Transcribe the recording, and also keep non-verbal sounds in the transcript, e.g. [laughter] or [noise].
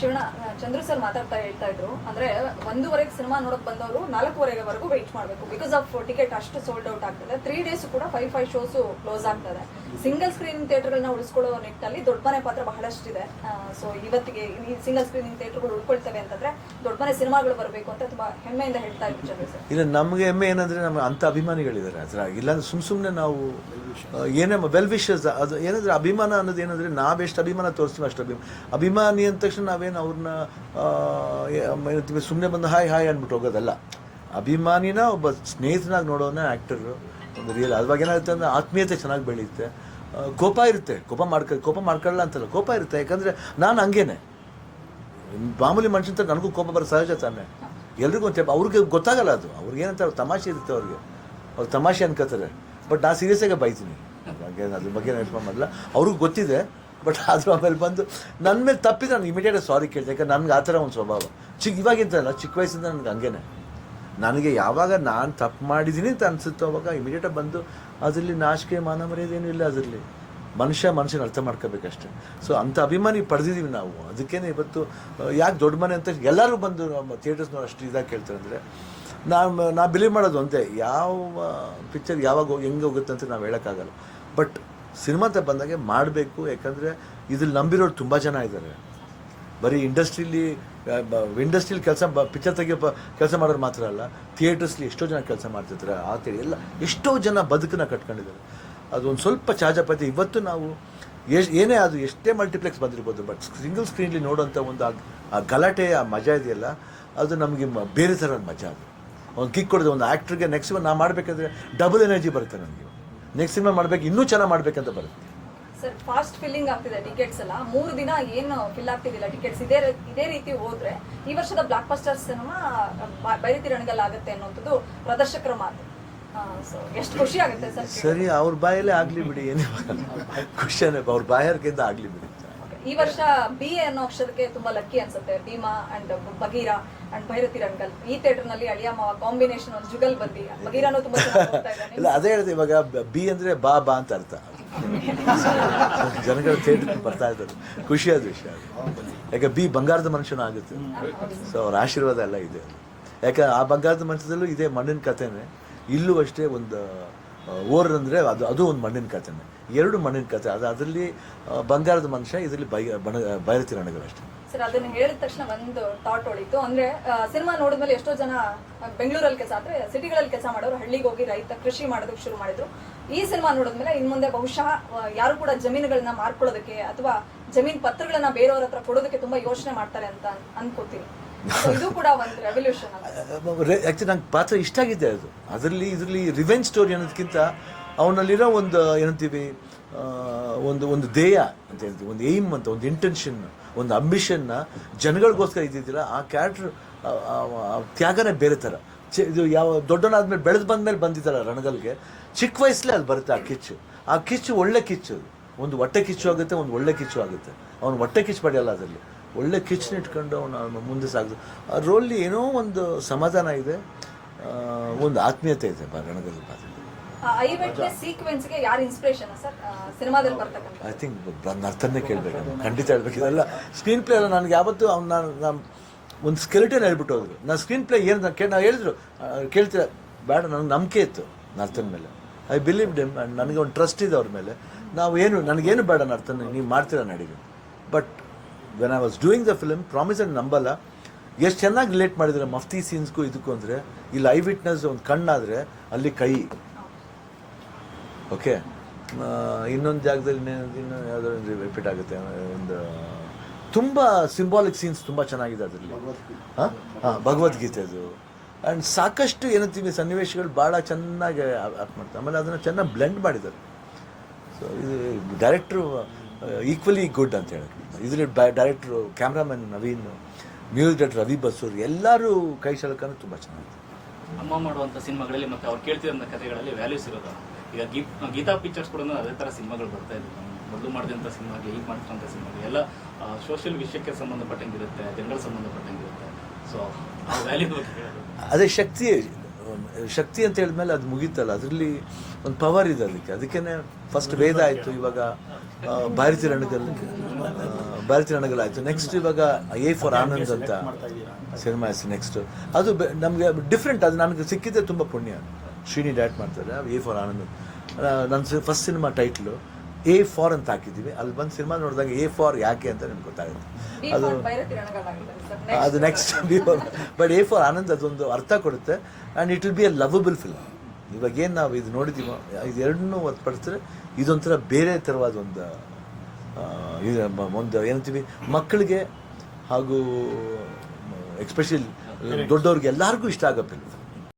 Shivanna Chandru sir ಮಾತಾಡ್ತಾ ಹೇಳ್ತಾ ಇದ್ರು. ಅಂದ್ರೆ ಒಂದೂವರೆಗೆ ಸಿನಿಮಾ ನೋಡಕ್ ಬಂದವರು ನಾಲ್ಕೂವರೆವರೆಗೂ ವೆಯ್ಟ್ ಮಾಡಬೇಕು. ಬಿಕಾಸ್ ಆಫ್ ಟಿಕೆಟ್ ಅಷ್ಟು ಸೋಲ್ಡ್ ಔಟ್ ಆಗ್ತದೆ. ತ್ರೀ ಡೇಸ್ ಕೂಡ ಫೈವ್ ಫೈವ್ ಶೋಸ್ ಕ್ಲೋಸ್ ಆಗ್ತದೆ. ಸಿಂಗಲ್ ಸ್ಕ್ರೀನಿಂಗ್ ಥಿಯೇಟರ್ಗಳನ್ನ ಉಳಿಸ್ಕೊಳ್ಳೋ ನಿಟ್ಟಿನಲ್ಲಿ ದೊಡ್ಡ ಮನೆ ಪಾತ್ರ ಬಹಳಷ್ಟಿದೆ. ಸೊ ಇವತ್ತಿಗೆ ಸಿಂಗಲ್ ಸ್ಕ್ರೀನಿಂಗ್ ಥಿಯೇಟರ್ಗಳು ಉಳ್ಕೊಳ್ತವೆ ಅಂತಂದ್ರೆ ದೊಡ್ಡ ಮನೆ ಸಿನಿಮಾಗಳು ಬರಬೇಕು ಅಂತ ತುಂಬಾ ಹೆಮ್ಮೆಯಿಂದ ಹೇಳ್ತಾ ಇದ್ರು ಚಂದ್ರು ಸರ್. ಇಲ್ಲ, ನಮಗೆ ಹೆಮ್ಮೆ ಏನಂದ್ರೆ ನಮ್ಮ ಅಂತ ಅಭಿಮಾನಿಗಳಿದ್ದಾರೆ. ಇಲ್ಲ ಸುಮ್ ಸುಮ್ಮನೆ ನಾವು ಏನೇ ವೆಲ್ ವಿಶಸ್ ಅದು ಏನಂದ್ರೆ ಅಭಿಮಾನ ಅನ್ನೋದು ಏನಂದ್ರೆ ನಾವೆಷ್ಟು ಅಭಿಮಾನ ತೋರಿಸ್ತೀವಿ ಅಷ್ಟು ಅಭಿಮಾನ ಅಭಿಮಾನಿ ಅಂದ ತಕ್ಷಣ ನಾವೇನು ಅವ್ರನ್ನ ಸುಮ್ಮನೆ ಬಂದು ಹಾಯ್ ಹಾಯ್ ಅಂದ್ಬಿಟ್ಟು ಹೋಗೋದಲ್ಲ. ಅಭಿಮಾನಿನ ಒಬ್ಬ ಸ್ನೇಹಿತನಾಗಿ ನೋಡೋನೇ ಆ್ಯಕ್ಟರು ಒಂದು ರಿಯಲ್ ಅದ್ವಾಗ ಏನಾಗುತ್ತೆ ಅಂದರೆ ಆತ್ಮೀಯತೆ ಚೆನ್ನಾಗಿ ಬೆಳೆಯುತ್ತೆ. ಕೋಪ ಇರುತ್ತೆ. ಕೋಪ ಮಾಡ್ಕೊ ಕೋಪ ಮಾಡ್ಕೊಳ್ಳಲ್ಲ ಅಂತಲ್ಲ, ಕೋಪ ಇರುತ್ತೆ. ಯಾಕಂದರೆ ನಾನು ಹಂಗೇನೆ. ಮಾಮೂಲಿ ಮನುಷ್ಯನ ಥರ ನನಗೂ ಕೋಪ ಬರೋ ಸಹಜ ತಾನೆ. ಎಲ್ರಿಗೂ ಒಂದು ಅವ್ರಿಗೆ ಗೊತ್ತಾಗಲ್ಲ ಅದು. ಅವ್ರಿಗೆ ಏನಂತ ತಮಾಷೆ ಇರುತ್ತೆ ಅವ್ರಿಗೆ. ಅವ್ರು ತಮಾಷೆ ಅನ್ಕೋತಾರೆ. ಬಟ್ ನಾನು ಸೀರಿಯಸ್ಸಾಗೆ ಬೈತೀನಿ. ಹಾಗೆ ಅದ್ರ ಬಗ್ಗೆ ಯೋಚನೆ ಮಾಡಲ್ಲ ಅವ್ರಿಗೂ ಗೊತ್ತಿದೆ, ಬಟ್ ಆದರೂ ಆಮೇಲೆ ಬಂದು ನನ್ನ ಮೇಲೆ ತಪ್ಪಿದ್ರೆ ನಾನು ಇಮಿಡಿಯೇಟ್ ಸಾರಿ ಕೇಳ್ತೀನಿ. ಯಾಕಂದ್ರೆ ನನಗೆ ಆ ಥರ ಒಂದು ಸ್ವಭಾವ. ಚಿಕ್ಕ ಇವಾಗಿಂತ ಅಲ್ಲ, ಚಿಕ್ಕ ವಯಸ್ಸಿಂದ ನನಗೆ ಹಂಗೇನೆ. ನನಗೆ ಯಾವಾಗ ನಾನು ತಪ್ಪು ಮಾಡಿದ್ದೀನಿ ಅಂತ ಅನಿಸುತ್ತೋ ಅವಾಗ ಇಮಿಡಿಯೇಟಾಗಿ ಬಂದು ಅದರಲ್ಲಿ ನಾಚಿಕೆ, ಮಾನ ಮರ್ಯಾದೆ ಏನೂ ಇಲ್ಲ ಅದರಲ್ಲಿ. ಮನುಷ್ಯ ಮನುಷ್ಯನ ಅರ್ಥ ಮಾಡ್ಕೋಬೇಕಷ್ಟೆ. ಸೊ ಅಂಥ ಅಭಿಮಾನಿ ಪಡೆದಿದ್ದೀವಿ ನಾವು. ಅದಕ್ಕೇನೆ ಇವತ್ತು ಯಾಕೆ ದೊಡ್ಡ ಮನೆ ಅಂತ ಎಲ್ಲರೂ ಬಂದು ನಮ್ಮ ಥಿಯೇಟರ್ಸ್ನವ್ರು ಅಷ್ಟು ಇದಾಗಿ ಕೇಳ್ತಾರೆ ಅಂದರೆ ನಾವು ನಾ ಬಿಲೀವ್ ಮಾಡೋದು ಅಂತೆ ಯಾವ ಪಿಕ್ಚರ್ ಯಾವಾಗ ಹೋಗ್- ಹೆಂಗೆ ಹೋಗುತ್ತೆ ಅಂತ ನಾವು ಹೇಳೋಕ್ಕಾಗಲ್ಲ. ಬಟ್ ಸಿನಿಮಾ ಅಂತ ಬಂದಾಗೆ ಮಾಡಬೇಕು, ಯಾಕಂದರೆ ಇದ್ರಲ್ಲಿ ನಂಬಿರೋರು ತುಂಬ ಜನ ಇದ್ದಾರೆ ಬರೀ ಇಂಡಸ್ಟ್ರೀಲಿ ಇಂಡಸ್ಟ್ರೀಲಿ ಕೆಲಸ ಪಿಕ್ಚರ್ ತೆಗಿಯೋ ಕೆಲಸ ಮಾಡೋರು ಮಾತ್ರ ಅಲ್ಲ ಥಿಯೇಟರ್ಸ್ಲಿ ಎಷ್ಟೋ ಜನ ಕೆಲಸ ಮಾಡ್ತಿರ್ತಾರೆ, ಆ ಥಿಯೇ ಎಲ್ಲ, ಎಷ್ಟೋ ಜನ ಬದುಕನ್ನ ಕಟ್ಕೊಂಡಿದ್ದಾರೆ. ಅದೊಂದು ಸ್ವಲ್ಪ ಚಾಜಾಪತಿ ಇವತ್ತು ನಾವು ಎಷ್ಟು ಏನೇ ಅದು ಎಷ್ಟೇ ಮಲ್ಟಿಪ್ಲೆಕ್ಸ್ ಬಂದಿರ್ಬೋದು ಬಟ್ ಸಿಂಗಲ್ ಸ್ಕ್ರೀನ್ಲಿ ನೋಡೋಂಥ ಒಂದು ಆ- ಗಲಾಟೆ ಆ ಮಜಾ ಇದೆಯಲ್ಲ, ಅದು ನಮಗೆ ಬೇರೆ ಥರದ ಮಜಾ ಅದು. ಒಂದು ಕಿಕ್ ಕೊಡೋದು ಒಂದು ಆ್ಯಕ್ಟ್ರಿಗೆ ನೆಕ್ಸ್ಟ್ ಸಿನಿಮಾ ನಾ ಮಾಡಬೇಕಂದ್ರೆ ಡಬಲ್ ಎನರ್ಜಿ ಬರುತ್ತೆ ನನಗೆ. ನೆಕ್ಸ್ಟ್ ಸಿನಿಮಾ ಮಾಡಬೇಕು ಇನ್ನೂ ಚೆನ್ನಾಗಿ ಮಾಡಬೇಕಂತ ಬರುತ್ತೆ. ಸರ್ ಫಾಸ್ಟ್ ಫಿಲ್ಲಿಂಗ್ ಆಗ್ತಿದೆ ಟಿಕೆಟ್ಸ್ ಎಲ್ಲ. ಮೂರು ದಿನ ಏನು ಫಿಲ್ ಆಗ್ತಿದ್ದಿಲ್ಲ ಟಿಕೆಟ್ಸ್ ಇದೇ ಇದೇ ರೀತಿ ಹೋದ್ರೆ ಈ ವರ್ಷದ blockbuster cinema Bhairathi Ranagal ಆಗುತ್ತೆ ಅನ್ನುವಂಥದ್ದು ಪ್ರದರ್ಶಕರ ಮಾತು. ಎಷ್ಟು ಖುಷಿ ಆಗುತ್ತೆ ಸರ್ ಸರಿ ಅವ್ರ ಬಾಯಲ್ಲೇ ಆಗಲಿ ಬಿಡಿ ಏನೇ ಖುಷಿ ಅವ್ರ ಬಾಯರ್ಗಿಂತ ಆಗಲಿ ಬಿಡಿ. ಈ ವರ್ಷ ಬಿ ಅನ್ನೋ ಅಕ್ಷರಕ್ಕೆ ತುಂಬಾ ಲಕ್ಕಿ ಅನ್ಸುತ್ತೆ. Bheema and Bagheera and Bhairathi Rangal. ಈ ಥಿಯೇಟರ್ನಲ್ಲಿ ಅಳಿಯ ಕಾಂಬಿನೇಷನ್ ಒಂದು ಜುಗಲ್ ಬಂದಿ. ಬಗೀರಾನು ತುಂಬಾ ಇಲ್ಲ, ಅದೇ ಹೇಳಿದೆ, ಇವಾಗ ಬಿ ಅಂದ್ರೆ ಬಾ ಬಾ ಅಂತ ಅರ್ಥ. ಜನಗಳ ಥಿಯೇಟರ್ ಬರ್ತಾ ಇದ್ದಾರೆ. ಖುಷಿಯಾದ ವಿಷಯ. ಯಾಕೆ ಬಿ ಬಂಗಾರದ ಮನುಷ್ಯನ ಆಗುತ್ತೆ. ಸೊ ಅವ್ರ ಆಶೀರ್ವಾದ ಎಲ್ಲ ಇದೆ. ಯಾಕೆ, ಆ ಬಂಗಾರದ ಮನುಷ್ಯದಲ್ಲೂ ಇದೇ ಮಣ್ಣಿನ ಕಥೆನೇ. ಇಲ್ಲೂ ಅಷ್ಟೇ ಒಂದು ಓರ್ ಅಂದರೆ ಅದು ಅದು ಒಂದು ಮಣ್ಣಿನ ಕಥೆನೇ ಎರಡು ಮಣ್ಣಿನ ಕಥೆ ಅದು, ಅದರಲ್ಲಿ ಬಂಗಾರದ ಮನುಷ್ಯ, ಇದರಲ್ಲಿ ಬೈ, ಬಣ ಅಷ್ಟೇ. ಸರ್, ಅದನ್ನ ಹೇಳಿದ ತಕ್ಷಣ ಒಂದು ಥಾಟ್ ಹೊಳಿತು ಅಂದ್ರೆ ಸಿನಿಮಾ ನೋಡಿದ್ಮೇಲೆ ಎಷ್ಟೋ ಜನ ಬೆಂಗಳೂರಲ್ಲಿ ಕೆಲಸ ಅಂದ್ರೆ ಸಿಟಿಗಳಲ್ಲಿ ಕೆಲಸ ಮಾಡೋರು, ಹಳ್ಳಿಗೆ ಹೋಗಿ ರೈತ ಕೃಷಿ ಮಾಡೋದಕ್ಕೆ ಶುರು ಮಾಡಿದ್ರು. ಈ ಸಿನಿಮಾ ನೋಡಿದ್ಮೇಲೆ ಇನ್ ಮುಂದೆ ಬಹುಶಃ ಯಾರು ಕೂಡ ಜಮೀನುಗಳನ್ನ ಮಾರ್ಕೊಳ್ಳೋದಕ್ಕೆ ಅಥವಾ ಜಮೀನ್ ಪತ್ರಗಳನ್ನ ಬೇರೆಯವ್ರ ಹತ್ರ ಕೊಡೋದಕ್ಕೆ ತುಂಬಾ ಯೋಚನೆ ಮಾಡ್ತಾರೆ ಅಂತ ಅನ್- ಅನ್ಕೋತೀನಿ. [laughs] ಆ್ಯಕ್ಚುಲಿ ನಂಗೆ ಪಾತ್ರ ಇಷ್ಟ ಆಗಿದೆ ಅದು. ಅದರಲ್ಲಿ, ಇದರಲ್ಲಿ ರಿವೆಂಜ್ ಸ್ಟೋರಿ ಅನ್ನೋದಕ್ಕಿಂತ ಅವನಲ್ಲಿರೋ ಒಂದು, ಏನಂತೀವಿ ಒಂದು ಒಂದು ಧ್ಯೇಯ ಅಂತ ಹೇಳ್ತೀವಿ, ಒಂದು ಏಮ್ ಅಂತ, ಒಂದು ಇಂಟೆನ್ಷನ್ ಒಂದು ಅಂಬಿಷನ್ನ ಜನಗಳಿಗೋಸ್ಕರ ಇದ್ದಿದ್ದಿಲ್ಲ, ಆ ಕ್ಯಾರೆಕ್ಟರ್ ತ್ಯಾಗನೇ ಬೇರೆ ಥರ. ಚಿ, ಇದು ಯಾವ ದೊಡ್ಡನಾದ್ಮೇಲೆ ಬೆಳೆದು ಬಂದ್ಮೇಲೆ ಬಂದಿದ್ದಾರ ರಣಗಲ್ಗೆ ಚಿಕ್ಕ ವಯಸ್ಸಲ್ಲೇ ಅದು ಬರುತ್ತೆ ಆ ಕಿಚ್ಚು. ಆ ಕಿಚ್ಚು ಒಳ್ಳೆ ಕಿಚ್ಚು ಅದು. ಒಂದು ಹೊಟ್ಟೆ ಕಿಚ್ಚು ಆಗುತ್ತೆ, ಒಂದು ಒಳ್ಳೆ ಕಿಚ್ಚು ಆಗುತ್ತೆ. ಅವನು ಹೊಟ್ಟೆ ಕಿಚ್ಚು ಪಡೆಯಲ್ಲ ಅದರಲ್ಲಿ. ಒಳ್ಳೆ ಕಿಚ್ಚನ್ನ ಇಟ್ಕೊಂಡು ಅವನು ಮುಂದೆ ಸಾಗಿದ್ರು ಆ ರೋಲ್ಲಿ ಏನೋ ಒಂದು ಸಮಾಧಾನ ಇದೆ. ಒಂದು ಆತ್ಮೀಯತೆ ಇದೆ ಬ ರಣಗಲ್ ಪಾತ್ರ ಐ ಥಿಂಕ್ ನನ್ನ ಅರ್ಥನೇ ಕೇಳಬೇಕು. ಖಂಡಿತ ಹೇಳ್ಬೇಕು. ಇದೆಲ್ಲ ಸ್ಕ್ರೀನ್ ಪ್ಲೇ ಅಲ್ಲ ನನಗೆ ಯಾವತ್ತೂ ಅವ್ನು ನಾನು ನಾನು ಒಂದು ಸ್ಕೆಲಿಟನ್ ಹೇಳ್ಬಿಟ್ಟು ಹೋದ್ರು. ನಾನು ಸ್ಕ್ರೀನ್ ಪ್ಲೇ ಏನು ನಾನು ಕೇಳಿ ನಾವು ಹೇಳಿದ್ರು. ಕೇಳ್ತೀರ? ಬೇಡ ನನಗೆ ನಂಬಿಕೆ ಇತ್ತು ನರ್ತನ ಮೇಲೆ. ಐ ಬಿಲೀವ್ ಡೆಮ್ ಆ್ಯಂಡ್ ನನಗೆ ಒಂದು ಟ್ರಸ್ಟ್ ಇದೆ ಅವ್ರ ಮೇಲೆ. ನಾವು ಏನು ನನಗೇನು ಬೇಡ ನರ್ತನ ನೀವು ಮಾಡ್ತೀರ ನಡಿಗೆ but when I was doing the film promise and ನಂಬಲ್ಲ. ಎಷ್ಟು ಚೆನ್ನಾಗಿ ರಿಲೇಟ್ ಮಾಡಿದರೆ ಮಫ್ತಿ ಸೀನ್ಸ್ಗೂ ಇದಕ್ಕೂ ಅಂದರೆ ಇಲ್ಲಿ ಲೈವ್ ವಿಟ್ನೆಸ್ ಒಂದು ಕಣ್ಣಾದರೆ ಅಲ್ಲಿ ಕೈ. ಓಕೆ ಇನ್ನೊಂದು ಜಾಗದಲ್ಲಿ ಇನ್ನು ಯಾವುದೋ ಒಂದು ರಿಪೀಟ್ ಆಗುತ್ತೆ ಒಂದು ತುಂಬ ಸಿಂಬಾಲಿಕ್ ಸೀನ್ಸ್ ತುಂಬ ಚೆನ್ನಾಗಿದೆ ಅದರಲ್ಲಿ. ಹಾಂ? ಹಾಂ ಭಗವದ್ಗೀತೆದು ಆ್ಯಂಡ್ ಸಾಕಷ್ಟು ಏನಂತೀವಿ ಸನ್ನಿವೇಶಗಳು ಭಾಳ ಚೆನ್ನಾಗಿ ಆಕ್ಟ್ ಮಾಡ್ತಾರೆ ಆಮೇಲೆ ಅದನ್ನು ಚೆನ್ನಾಗಿ ಬ್ಲೆಂಡ್ ಮಾಡಿದ್ದಾರೆ. ಸೊ ಇದು ಡೈರೆಕ್ಟ್ರು ಈಕ್ವಲಿ ಗುಡ್ ಅಂತ ಹೇಳಿ ಇದರಲ್ಲಿ director cameraman Naveen music director Ravi Basrur ಎಲ್ಲರೂ ಕೈ ಸೆಳಕಂದ್ರೆ ತುಂಬ ಚೆನ್ನಾಗಿದೆ ಅಮ್ಮ ಮಾಡುವಂಥ ಸಿನಿಮಾಗಳಲ್ಲಿ ಮತ್ತು ಅವ್ರು ಕೇಳ್ತಿರೋ ಕಥೆಗಳಲ್ಲಿ ವ್ಯಾಲ್ಯೂಸ್ ಇರೋದು ಈಗ ಗೀ ಗೀತಾ ಪಿಕ್ಚರ್ಸ್ ಕೂಡ ಅದೇ ಥರ ಸಿನಿಮಾಗಳು ಬರ್ತಾ ಇದ್ವು ಮೊದಲು ಮಾಡಿದಂಥ ಸಿನಿಮಾಗೆ ಈಗ ಮಾಡ್ತಿರೋಂಥ ಸಿನಿಮಾಗೆ ಎಲ್ಲ ಸೋಷಿಯಲ್ ವಿಷಯಕ್ಕೆ ಸಂಬಂಧಪಟ್ಟಂಗಿರುತ್ತೆ ಜನಗಳ ಸಂಬಂಧಪಟ್ಟಂಗಿರುತ್ತೆ. ಸೊ ಆ ವ್ಯಾಲ್ಯೂ ಅದೇ ಶಕ್ತಿ ಶಕ್ತಿ ಅಂತ ಹೇಳಿದ್ಮೇಲೆ ಅದು ಮುಗೀತಲ್ಲ. ಅದರಲ್ಲಿ ಒಂದು ಪವರ್ ಇದೆ ಅದಕ್ಕೆ. ಅದಕ್ಕೇನೆ ಫಸ್ಟ್ ವೇದ ಆಯಿತು, ಇವಾಗ ಭಾರತಿ ರಣಗಲ್ ಭಾರತಿ ಆಯಿತು. ನೆಕ್ಸ್ಟ್ ಇವಾಗ ಎ ಫಾರ್ ಆನಂದ್ ಅಂತ ಸಿನಿಮಾ ಹೆಸರು ನೆಕ್ಸ್ಟ್ ಅದು ನಮಗೆ ಡಿಫ್ರೆಂಟ್ ಅದು ನನಗೆ ಸಿಕ್ಕಿದ್ದೆ ತುಂಬ ಪುಣ್ಯ. ಶ್ರೀನಿ ಡೈರೆಕ್ಟ್ ಮಾಡ್ತಾರೆ ಎ ಫಾರ್ ಆನಂದ್ ನನ್ನ first cinema title A for ಅಂತ ಹಾಕಿದ್ದೀವಿ. ಅಲ್ಲಿ ಬಂದು ಸಿನಿಮಾ ನೋಡಿದಾಗ ಎ ಫಾರ್ ಯಾಕೆ ಅಂತ ನಿಮ್ಗೆ ಗೊತ್ತಾಗುತ್ತೆ. ಅದು ಅದು next but A for Anand ಅದೊಂದು ಅರ್ಥ ಕೊಡುತ್ತೆ. And it will be a lovable film ಇವಾಗ ಏನು ನಾವು ಇದು ನೋಡಿದ್ದೀವೋ ಇದು ಎರಡನ್ನೂ ಹೊರತುಪಡಿಸಿದ್ರೆ ಇದೊಂಥರ ಬೇರೆ ಥರವಾದ ಒಂದು ಇದು ಒಂದು ಏನಂತೀವಿ ಮಕ್ಕಳಿಗೆ ಹಾಗೂ ಎಕ್ಸ್ಪೆಷಲಿ ದೊಡ್ಡವ್ರಿಗೆ ಎಲ್ಲರಿಗೂ ಇಷ್ಟ ಆಗೋ ಫಿಲ್ಮ್